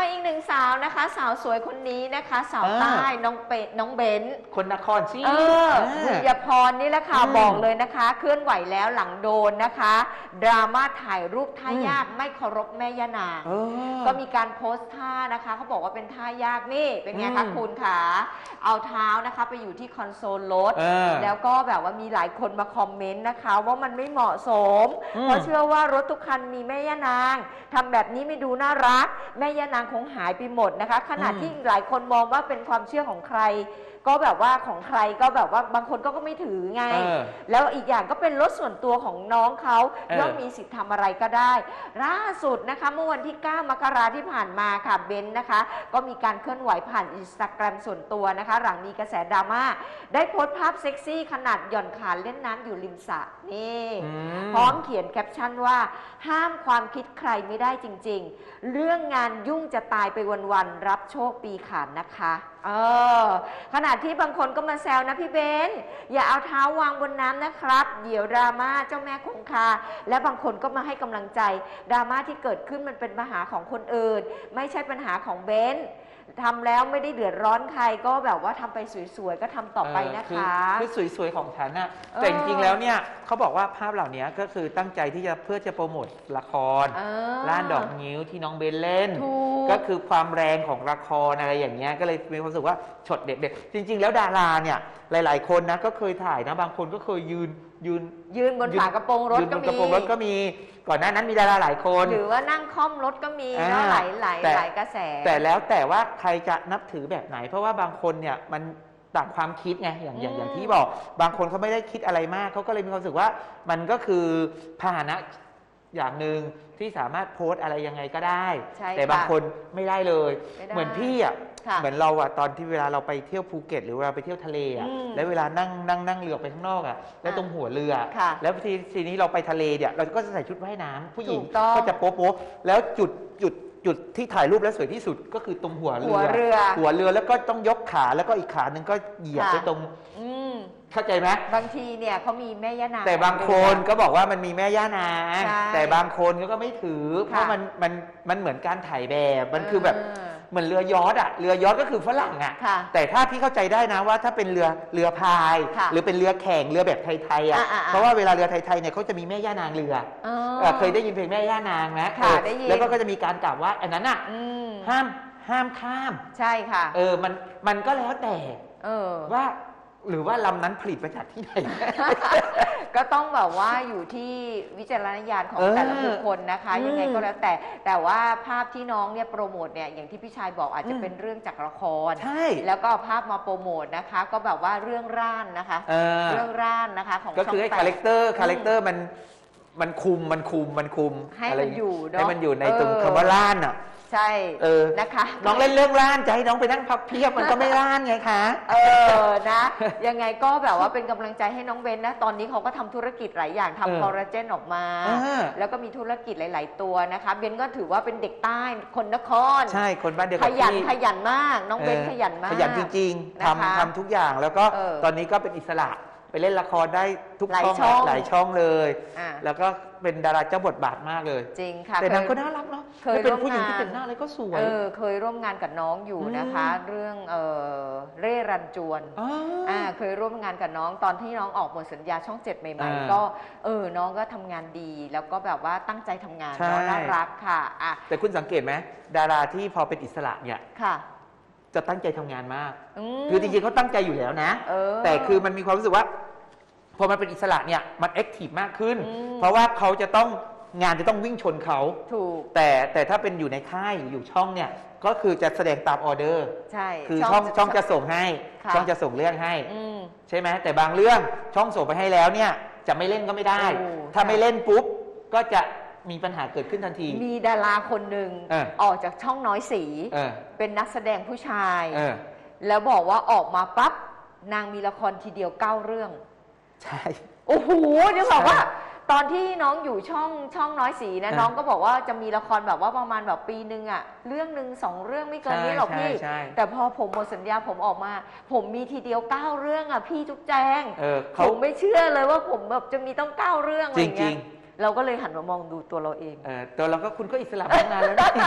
มาอีกหนึ่งสาวนะคะ สาวสวยคนนี้นะคะ สาวอ่าใต้น้องเป็ดน้องเบนซ์คนนครสิ เอออ่าบุญยพรนี่แหละค่ะอืมบอกเลยนะคะ เคลื่อนไหวแล้วหลังโดนนะคะ ดราม่าถ่ายรูปท่าอืม ยากไม่เคารพแม่ย่านาง เออ ก็มีการโพสต์ท่านะคะเขาบอกว่าเป็นท่ายากนี่เป็นไงคะอืมคุณขาเอาเท้านะคะไปอยู่ที่คอนโซลรถ เออแล้วก็แบบว่ามีหลายคนมาคอมเมนต์นะคะ ว่ามันไม่เหมาะสม อืมเพราะเชื่อว่ารถทุกคันมีแม่ย่านางทำแบบนี้ไม่ดูน่ารัก แม่ย่านางคงหายไปหมดนะคะ ขณะที่หลายคนมองว่าเป็นความเชื่อของใคร ก็แบบว่าของใครก็แบบว่าบางคนก็ก็ไม่ถือไง เออแล้วอีกอย่างก็เป็นรถส่วนตัวของน้องเขาเออ ย่อมมีสิทธิ์ทำอะไรก็ได้ล่าสุดนะคะเมื่อวันที่ 9 มกราที่ผ่านมาค่ะเบนซ์นะคะ ก็มีการเคลื่อนไหวผ่านอินสตาแกรมส่วนตัวนะคะ หลังมีกระแสดราม่าได้โพสต์ภาพเซ็กซี่ขนาดหย่อนขาเล่นน้ำอยู่ริมสระนี่อืมพร้อมเขียนแคปชั่นว่า ห้ามความคิดใครไม่ได้จริง ๆ เรื่องงานยุ่งจะตายไปวันๆรับโชคปีขานนะคะเออขณะที่บางคนก็มาแซวนะพี่เบนซ์อย่าเอาเท้าวางบนน้ำนะครับ เดี๋ยวดราม่าเจ้าแม่คงคา และบางคนก็มาให้กำลังใจดราม่าที่เกิดขึ้นมันเป็นปัญหาของคนอื่น ไม่ใช่ปัญหาของเบนซ์ทำแล้วไม่ได้เดือดร้อนใครก็แบบว่าทำไปสวยๆก็ทำต่อไปนะเออคะคือคือสวยๆของฉันน่ะเออแต่จริงๆแล้วเนี่ยเขาบอกว่าภาพเหล่านี้ก็คือตั้งใจที่จะเพื่อจะโปรโมทละครเออล้านดอกนิ้วที่น้องเบนเล่น ถูก ก็คือความแรงของละครอะไรอย่างเงี้ยก็เลยมีความรู้สึกว่าช็อตเด็ดๆจริง ๆ แล้วดาราเนี่ยหลาย ๆ คนนะก็เคยถ่ายนะบางคนก็เคยยืนยืนยืนบนฝากระโปรงรถยืนบก็นมีกระโปรงรถก็มี ก่อนหน้านั้นมีดาราหลายคน หรือว่านั่งค่อมรถก็มีอ่าเนาะหลายหลายแต่ หลายกระแส แต่แล้วแต่ว่าใครจะนับถือแบบไหน เพราะว่าบางคนเนี่ยมันต่างความคิดไงอย่างอย่างอืม อย่างที่บอก บางคนเขาไม่ได้คิดอะไรมากเขาก็เลยมีความรู้สึกว่ามันก็คือพาหนะอย่างหนึ่งที่สามารถโพสต์อะไรยังไงก็ได้ ใช่แต่บางค่ะคนไม่ได้เลย ไม่ได้ เหมือนพี่อะค่ะ เหมือนเราอะตอนที่เวลาเราไปเที่ยวภูเก็ต หรือเวลาไปเที่ยวทะเลอะอืมแล้วเวลานั่งนั่งนั่งเรือไปข้างนอกอะแล้วอะตรงหัวเรือค่ะแล้วทีทีนี้เราไปทะเลเนี่ยเราก็จะใส่ชุดว่ายน้ำผู้หญิงถูกต้องก็จะโป๊ะโป๊ะแล้วจุดจุดจุดที่ถ่ายรูปแล้วสวยที่สุดก็คือตรงหัวเรือ หัวเรือหัวเรือแล้วก็ต้องยกขาแล้วก็อีกขาหนึ่งก็เหยียบค่ะไปตรงอืมเข้าใจไหมบางทีเนี่ยเขามีแม่ย่านางแต่บางคนก็บอกว่ามันมีแม่ย่านางใช่แต่บางคนก็ไม่ถือ เพราะค่ะมันมันมันเหมือนการถ่ายแบบมันคือแบบ เหมือนเรือยอชต์อะเรือยอชต์ก็คือฝรั่งอะค่ะ แต่ถ้าพี่เข้าใจได้นะว่าถ้าเป็นเรือเรือพาย ค่ะหรือเป็นเรือแข่งเรือแบบไทยๆอะอ่าๆๆเพราะว่าเวลาเรือไทยๆเนี่ยเขาจะมีแม่ย่านางเรืออ๋อ เออเคยได้ยินเพลงแม่ย่านางไหมค่ะเออได้ยิน แล้วก็ก็จะมีการกล่าวว่าอันนั้นอะอืมห้ามห้ามข้าม ใช่ค่ะ เออมันมันก็แล้วแต่เออ ว่า หรือว่าลำนั้นผลิตมาจากที่ไหน ก็ต้องแบบว่าอยู่ที่วิจารณญาณของเออแต่ละบุคคลนะคะ อืมยังไงก็แล้วแต่แต่ว่าภาพที่น้องเนี่ยโปรโมทเนี่ยอย่างที่พี่ชายบอกอาจจะอืม เป็นเรื่องจากละคร ใช่แล้วก็เอาภาพมาโปรโมทนะคะ ก็แบบว่าเรื่องร่านนะคะ เออเรื่องร่านนะคะของก็คือให้ช่งแปด คาแรคเตอร์คาแรคเตอร์มันมันคุมมันคุมมันคุมให้ะไรมันอยู่เนอะให้มันอยู่ในตรงเออ คำว่าล้านอะ ใช่เออนะคะ น้องเล่นเรื่องล้านจะให้น้องไปนั่งพับเพียบมันก็ไม่ล้านไงคะเออนะ ยังไงก็แบบว่าเป็นกำลังใจให้น้องเบนนะ ตอนนี้เขาก็ทำธุรกิจหลายอย่างเออทำคอลลาเจนออกมาเออแล้วก็มีธุรกิจหลาย ๆ ตัวนะคะ เบนก็ถือว่าเป็นเด็กใต้คนนคร ใช่คนบ้านเดียวขกับยันพี่ขยันมาก น้องเบนออขยันมาก ขยันจริงๆนะคะทำทำทุกอย่างแล้วก็เออตอนนี้ก็เป็นอิสระ ไปเล่นละครได้ทุกหลายช่องช่องแล้วหลายช่องเลย อะแล้วก็เป็นดาราเจ้าบทบาทมากเลย จริงค่ะแต่นางเคยก็น่ารักเนาะเคยแล้วเป็นร่วมผู้หญิงที่งาน แต่งหน้าอะไรก็สวย เออเคยร่วมงานกับน้องอยู่นะคะอืมเรื่องเออเร่รันจวนอ๋อออ่าเคยร่วมงานกับน้องตอนที่น้องออกหมดสัญญาช่องเจ็ดใหม่อ่าๆ ก็เออน้องก็ทำงานดี แล้วก็แบบว่าตั้งใจทำงานใช่ เนาะน่ารักค่ะอะแต่คุณสังเกตไหมดาราที่พอเป็นอิสระเนี่ยค่ะจะตั้งใจทำงานมาก มคือจริงๆเขาตั้งใจอยู่แล้วนะ เออแต่คือมันมีความรู้สึกว่า พอมันเป็นอิสระเนี่ยมันแอคทีฟมากขึ้น อืม เพราะว่าเขาจะต้องงานจะต้องวิ่งชนเขา ถูกแต่แต่ถ้าเป็นอยู่ในค่ายอยู่ช่องเนี่ย ก็คือจะแสดงตามออเดอร์ ใช่ คือช่องช่องจะส่งให้ ค่ะ ช่องจะส่งเรื่องให้ อืม ใช่ไหมแต่บางเรื่องช่องส่งไปให้แล้วเนี่ยจะไม่เล่นก็ไม่ได้ โอ้ ถ้าใช่ไม่เล่นปุ๊บก็จะมีปัญหาเกิดขึ้นทันที มีดาราคนหนึ่งเออ ออกจากช่องน้อยสี เออเป็นนักแสดงผู้ชาย เออ แล้วบอกว่าออกมาปั๊บนางมีละครทีเดียวเก้าเรื่อง ใช่ โอ้โหเดี๋ยวบอกว่าใช่ตอนที่น้องอยู่ช่องช่องน้อยสีนะอะน้องก็บอกว่าจะมีละครแบบว่าประมาณแบบปีหนึ่งอะเรื่องหนึ่งสองเรื่องไม่เกินนี้หรอกใช่พี่ ใช่แต่พอผมหมดสัญญาผมออกมา ผมมีทีเดียวเก้าเรื่องอะพี่จุ๊บแจงเออผเขามไม่เชื่อเลยว่าผมแบบจะมีต้องเก้าเรื่องอะไรจเงี้ริยงเราก็เลยหันมามองดูตัวเราเองเออตัวเราก็คุณก็อิสระมานานแล้วนี่